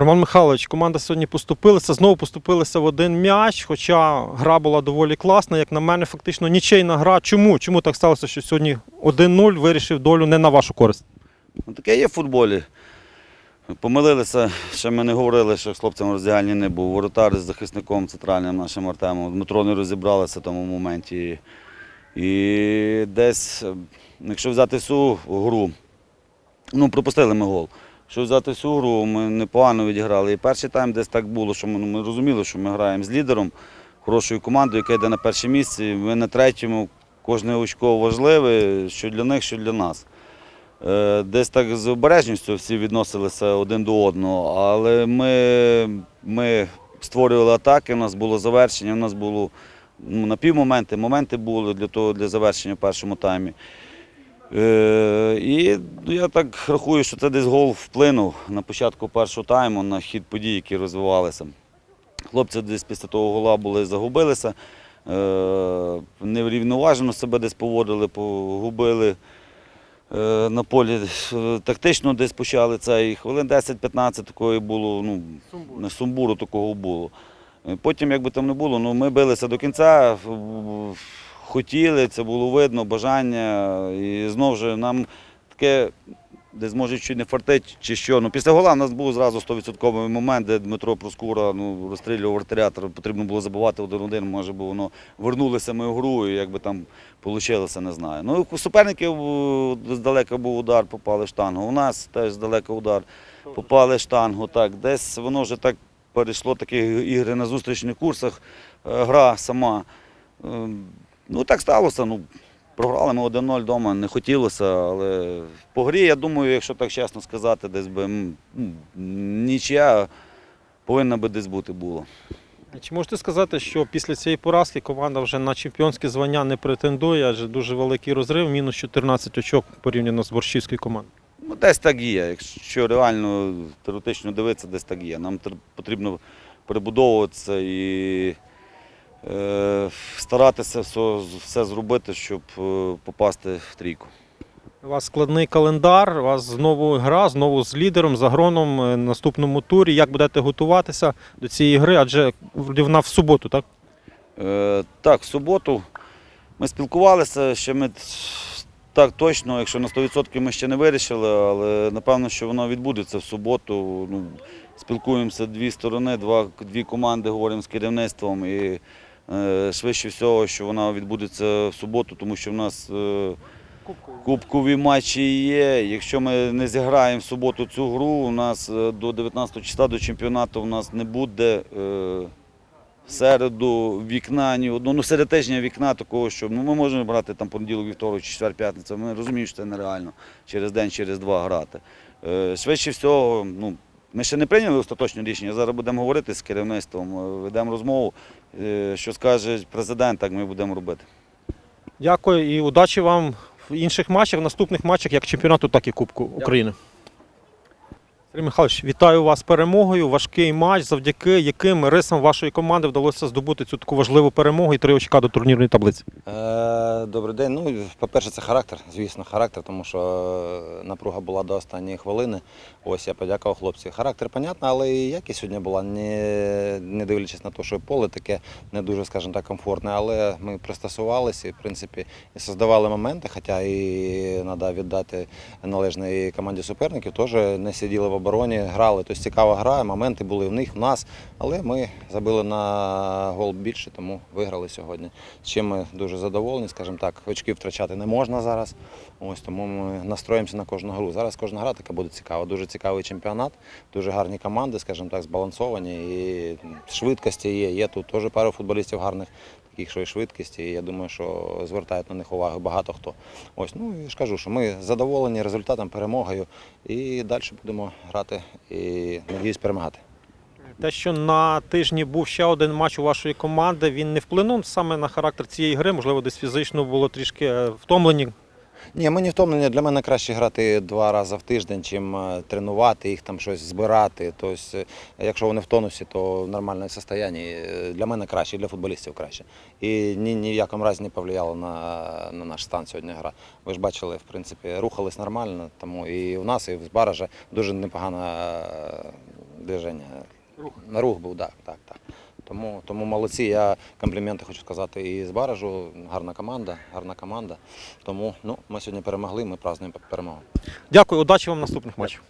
Роман Михайлович, команда сьогодні поступилася, знову поступилася в один м'яч, хоча гра була доволі класна, як на мене, фактично нічийна гра. Чому? Чому так сталося, що сьогодні 1-0 вирішив долю не на вашу користь? Ну, таке є в футболі. Помилилися, ще ми не говорили, що хлопцям роздягальні не був. Воротар з захисником центральним нашим Артемом. Дмитро не розібралися в тому моменті. І десь, якщо взяти всю гру, ну, пропустили ми гол. Якщо взяти всю гру, ми непогано відіграли. І перший тайм десь так було, що ми, ну, ми розуміли, що ми граємо з лідером, хорошою командою, яка йде на перше місце. Ми на третьому, кожне очко важливе, що для них, що для нас. Е, Десь так з обережністю всі відносилися один до одного, але ми, ми створювали атаки, у нас було завершення, у нас було ну, напівмоменти, моменти були для того для завершення в першому таймі. Е, і ну, я так рахую, що це десь гол вплинув на початку першого тайму на хід подій, які розвивалися. Хлопці десь після того гола були загубилися, е, неврівноважено себе десь поводили, погубили е, на полі. Е, Тактично десь почали це і хвилин 10-15 такої було, ну, не сумбуру такого було. Потім, як би там не було, ну, ми билися до кінця, хотіли, це було видно, бажання. І знову ж нам таке десь може чуть не фартить чи що. Ну, після гола у нас був зразу 100% момент, де Дмитро Проскура ну, розстрілював вратаря, потрібно було забивати один-один, може би воно вернулися ми в гру, і як би там вийшло, не знаю. Ну, у суперників здалека був удар, попали в штангу. У нас теж здалека удар, попали в штангу. Так, десь воно вже так перейшло такі ігри на зустрічних курсах, е, гра сама. Ну, так сталося. Ну, програли ми 1-0 вдома, не хотілося, але по грі, я думаю, якщо так чесно сказати, десь би нічия повинна би десь бути було. Чи можете сказати, що після цієї поразки команда вже на чемпіонське звання не претендує, адже дуже великий розрив, мінус 14 очок порівняно з борщівською командою? Ну, десь так є. Якщо реально теоретично дивитися, десь так є. Нам потрібно перебудовуватися і старатися все, все зробити, щоб е, попасти в трійку. У вас складний календар, у вас знову гра, знову з лідером, з агроном е, в наступному турі. Як будете готуватися до цієї гри? Адже вона в суботу, так? Е, так, в суботу ми спілкувалися, ще ми так точно, якщо на 100% ми ще не вирішили, але напевно, що воно відбудеться в суботу. Ну, спілкуємося дві сторони, два, дві команди, говоримо з керівництвом і е, швидше всього, що вона відбудеться в суботу, тому що в нас е, кубкові матчі є. Якщо ми не зіграємо в суботу цю гру, у нас е, до 19 числа до чемпіонату у нас не буде. Е, в середу вікна, ні одного, ну серед тижня вікна такого, що ну, ми можемо брати там понеділок, вівторок, четвер, п'ятниця. Ми розуміємо, що це нереально через день, через два грати. Е, швидше всього, ну, ми ще не прийняли остаточне рішення. Зараз будемо говорити з керівництвом, е, ведемо розмову. Е, що скаже президент, так ми будемо робити. Дякую і удачі вам в інших матчах, в наступних матчах, як чемпіонату, так і Кубку України. Сергій Михайлович, вітаю вас з перемогою. Важкий матч, завдяки яким рисам вашої команди вдалося здобути цю таку важливу перемогу і три очка до турнірної таблиці. Е, Добрий день. Ну, по-перше, це характер, звісно, характер, тому що е, напруга була до останньої хвилини. Ось я подякував хлопці. Характер, понятно, але і якість сьогодні була, не, не дивлячись на те, що поле таке не дуже, скажімо так, комфортне, але ми пристосувалися і, в принципі, і создавали моменти, хоча і треба віддати належної команді суперників, теж не сиділи в обороні, грали. Тобто цікава гра, моменти були в них, в нас, але ми забили на гол більше, тому виграли сьогодні. З чим ми дуже задоволені, скажімо так, очки втрачати не можна зараз. Ось тому ми настроїмося на кожну гру. Зараз кожна гра така буде цікава. Дуже цікавий чемпіонат, дуже гарні команди, скажімо так, збалансовані. І швидкості є. Є тут теж пару футболістів гарних, таких, швидкості. І я думаю, що звертають на них увагу багато хто. Ось, ну і ж кажу, що ми задоволені результатом, перемогою. І далі будемо грати і надіюсь перемагати. Те, що на тижні був ще один матч у вашої команди, він не вплинув саме на характер цієї гри, можливо, десь фізично було трішки е, втомлені. Ні, ми не втомлені. Для мене краще грати два рази в тиждень, чим е, тренувати їх, там щось збирати. Тобто, якщо вони в тонусі, то в нормальному стані. Е, Для мене краще, для футболістів краще. І ні, ні в якому разі не повлияло на, на наш стан сьогодні гра. Ви ж бачили, в принципі, рухались нормально, тому і у нас, і в Збаража дуже непогана е, движення. Рух. На рух був, так, так, так. Тому, тому молодці. Я компліменти хочу сказати і з Баражу. Гарна команда, гарна команда. Тому ну, ми сьогодні перемогли, ми празднуємо перемогу. Дякую, удачі вам наступних матчах.